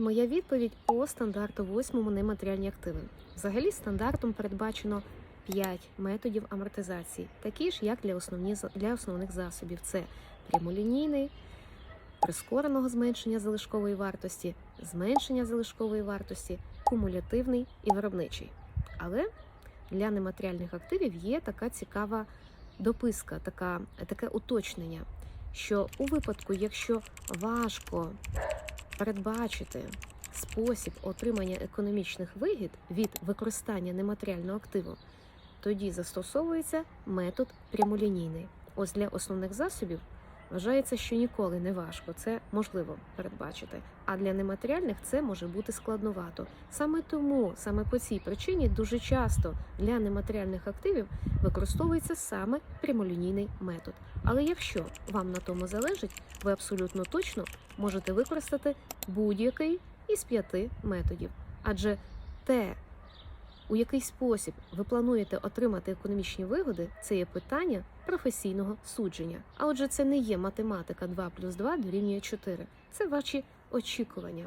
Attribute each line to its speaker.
Speaker 1: Моя відповідь по стандарту восьмому нематеріальні активи. Взагалі стандартом передбачено 5 методів амортизації, такі ж, як для, основні, для основних засобів. Це прямолінійний, прискореного зменшення залишкової вартості, зменшення залишкової вартості, кумулятивний і виробничий. Але для нематеріальних активів є така цікава дописка, така, таке уточнення, що у випадку, якщо важко передбачити спосіб отримання економічних вигід від використання нематеріального активу, тоді застосовується метод прямолінійний. Ось для основних засобів вважається, що ніколи не важко, це можливо передбачити. А для нематеріальних це може бути складновато. Саме тому, саме по цій причині, дуже часто для нематеріальних активів використовується саме прямолінійний метод. Але якщо вам на тому залежить, ви абсолютно точно можете використати будь-який із п'яти методів. Адже те, у який спосіб ви плануєте отримати економічні вигоди, це є питання професійного судження. А отже, це не є математика 2 плюс 2 дорівнює 4. Це ваші очікування.